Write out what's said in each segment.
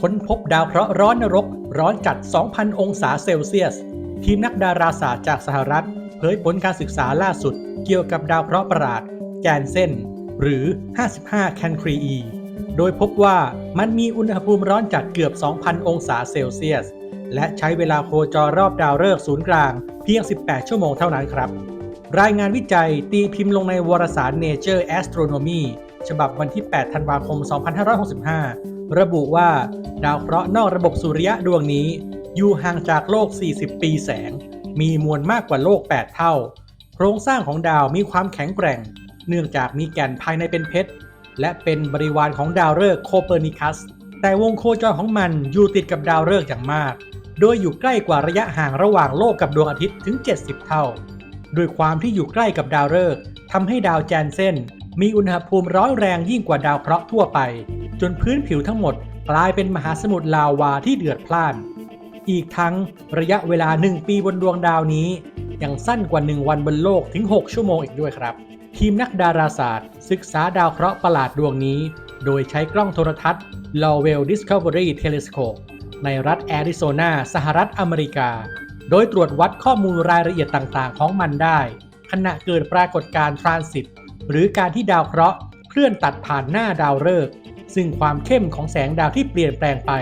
ค้นพบดาวเคราะห์ร้อนนรก ร้อนจัด 2,000 องศาเซลเซียส ทีมนักดาราศาสตร์จากสหรัฐ เผยผลการศึกษาล่าสุด เกี่ยวกับดาวเคราะห์ประหลาด แกนเซนหรือ 55 แคนครีอี โดยพบว่ามันมีอุณหภูมิร้อนจัดเกือบ 2,000 องศาเซลเซียส และใช้เวลาโคจรรอบดาวฤกษ์ศูนย์กลาง เพียง 18 ชั่วโมงเท่านั้นครับ รายงานวิจัยตีพิมพ์ลงในวารสาร Nature Astronomy ฉบับวันที่ 8 ธันวาคม 2565 ระบุว่า ดาวเคราะห์นอกระบบสุริยะดวงนี้ อยู่ห่างจากโลก 40 ปีแสง มีมวลมากกว่าโลก 8 เท่า โครงสร้างของดาวมีความแข็งแกร่ง เนื่องจากมีแก่นภายในเป็นเพชร และเป็นบริวารของดาวฤกษ์โคเปอร์นิคัส แต่วงโคจรของมันอยู่ติดกับดาวฤกษ์อย่างมาก โดยอยู่ใกล้กว่าระยะห่างระหว่างโลกกับดวงอาทิตย์ถึง 70 เท่าด้วยความที่อยู่ใกล้กับดาวฤกษ์ทำให้ดาวแจนเซน มีอุณหภูมิร้อนแรงยิ่งกว่าดาวเคราะห์ทั่วไป จนพื้นผิวทั้งหมดกลายเป็นมหาสมุทรลาวาที่เดือดพล่าน อีกทั้งระยะเวลา 1 ปีบนดวงดาวนี้ ยังสั้นกว่า 1 วันบนโลกถึง 6 ชั่วโมงอีกด้วยครับ ทีมนักดาราศาสตร์ ศึกษาดาวเคราะห์ประหลาดดวงนี้ โดยใช้กล้องโทรทัศน์ Lowell Discovery Telescope ในรัฐแอริโซนา สหรัฐอเมริกา โดยตรวจวัดข้อมูลรายละเอียดต่างๆ ของมันได้ ขณะเกิดปรากฏการณ์ทรานสิต หรือการที่ดาวเคราะห์เคลื่อนตัดผ่านหน้าดาวฤกษ์ซึ่งความเข้มของแสงดาวที่เปลี่ยนแปลงไป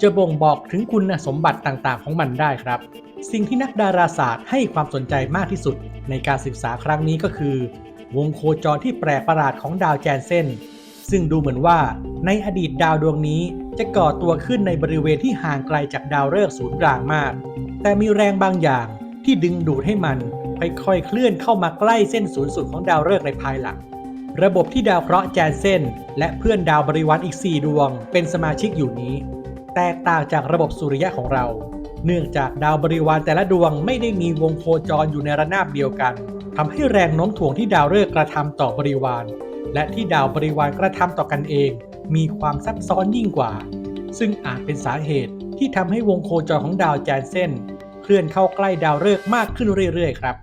จะบ่งบอกถึงคุณสมบัติต่างๆ ของมันได้ครับ สิ่งที่นักดาราศาสตร์ให้ความสนใจมากที่สุดในการศึกษาครั้งนี้ก็คือ วงโคจรที่แปลกประหลาดของดาวแจนเซนซึ่งดูเหมือนว่าในอดีตดาวดวงนี้จะก่อตัวขึ้นในบริเวณที่ห่างไกลจากดาวฤกษ์ศูนย์กลางมาก แต่มีแรงบางอย่างที่ดึงดูดให้มัน ค่อยๆ เคลื่อนเข้ามาใกล้เส้นศูนย์สูตรของดาวฤกษ์ในภายหลัง ระบบที่ดาวเคราะห์แจนเซนและเพื่อนดาวบริวารอีก 4 ดวง เป็นสมาชิกอยู่นี้ แตกต่างจากระบบสุริยะของเรา เนื่องจากดาวบริวารแต่ละดวงไม่ได้มีวงโคจรอยู่ในระนาบเดียวกันทำให้แรงโน้มถ่วงที่ดาวฤกษ์กระทำต่อบริวาร และที่ดาวบริวารกระทำต่อกันเอง มีความซับซ้อนยิ่งกว่า ซึ่งอาจเป็นสาเหตุที่ทำให้วงโคจรของดาวแจนเซนเคลื่อนเข้าใกล้ดาวฤกษ์มากขึ้นเรื่อยๆ ครับ